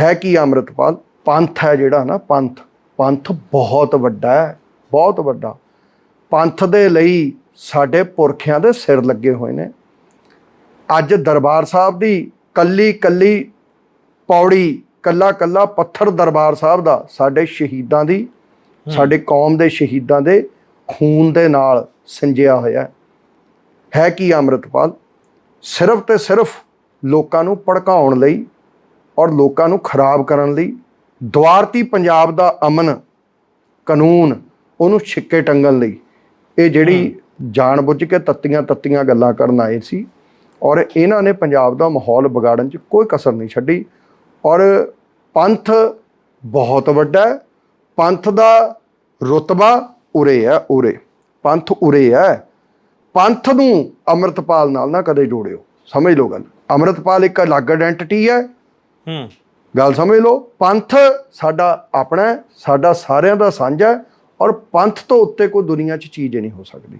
ਹੈ ਕੀ ਅੰਮ੍ਰਿਤਪਾਲ? ਪੰਥ ਹੈ ਜਿਹੜਾ ਨਾ ਪੰਥ। ਪੰਥ ਬਹੁਤ ਵੱਡਾ ਹੈ ਬਹੁਤ ਵੱਡਾ। ਪੰਥ ਦੇ ਲਈ ਸਾਡੇ ਪੁਰਖਿਆਂ ਦੇ ਸਿਰ ਲੱਗੇ ਹੋਏ ਨੇ। ਅੱਜ ਦਰਬਾਰ ਸਾਹਿਬ ਦੀ ਕੱਲੀ ਕੱਲੀ ਪੌੜੀ ਕੱਲਾ ਕੱਲਾ ਪੱਥਰ ਦਰਬਾਰ ਸਾਹਿਬ ਦਾ ਸਾਡੇ ਸ਼ਹੀਦਾਂ ਦੀ ਸਾਡੇ ਕੌਮ ਦੇ ਸ਼ਹੀਦਾਂ ਦੇ ਖੂਨ ਦੇ ਨਾਲ ਸਿੰਜਿਆ ਹੋਇਆ ਹੈ। ਹੈ ਕੀ ਅੰਮ੍ਰਿਤਪਾਲ? ਸਿਰਫ ਤੇ ਸਿਰਫ ਲੋਕਾਂ ਨੂੰ ਭੜਕਾਉਣ ਲਈ ਔਰ ਲੋਕਾਂ ਨੂੰ ਖਰਾਬ ਕਰਨ ਲਈ ਦੁਆਰਤੀ ਪੰਜਾਬ ਦਾ ਅਮਨ ਕਾਨੂੰਨ ਉਹਨੂੰ ਛਿੱਕੇ ਟੰਗਣ ਲਈ। ਇਹ ਜਿਹੜੀ ਜਾਣਬੁੱਝ ਕੇ ਤੱਤੀਆਂ ਤੱਤੀਆਂ ਗੱਲਾਂ ਕਰਨ ਆਏ ਸੀ ਔਰ ਇਹਨਾਂ ਨੇ ਪੰਜਾਬ ਦਾ ਮਾਹੌਲ ਵਿਗਾੜਨ 'ਚ ਕੋਈ ਕਸਰ ਨਹੀਂ ਛੱਡੀ। ਔਰ ਪੰਥ ਬਹੁਤ ਵੱਡਾ ਹੈ। ਪੰਥ ਦਾ ਰੁਤਬਾ ਉਰੇ ਹੈ ਉਰੇ। ਪੰਥ ਉਰੇ ਹੈ। ਪੰਥ ਨੂੰ ਅੰਮ੍ਰਿਤਪਾਲ ਨਾਲ ਨਾ ਕਦੇ ਜੋੜਿਓ। ਸਮਝ ਲਓ ਗੱਲ। ਅੰਮ੍ਰਿਤਪਾਲ ਇੱਕ ਅਲੱਗ ਆਇਡੈਂਟੀਟੀ ਹੈ। ਹੂੰ। ਗੱਲ ਸਮਝ ਲਓ, ਪੰਥ ਸਾਡਾ ਆਪਣਾ ਸਾਡਾ ਸਾਰਿਆਂ ਦਾ ਸਾਂਝਾ ਔਰ ਪੰਥ ਤੋਂ ਉੱਤੇ ਕੋਈ ਦੁਨੀਆ 'ਚ ਚੀਜ਼ ਨਹੀਂ ਹੋ ਸਕਦੀ।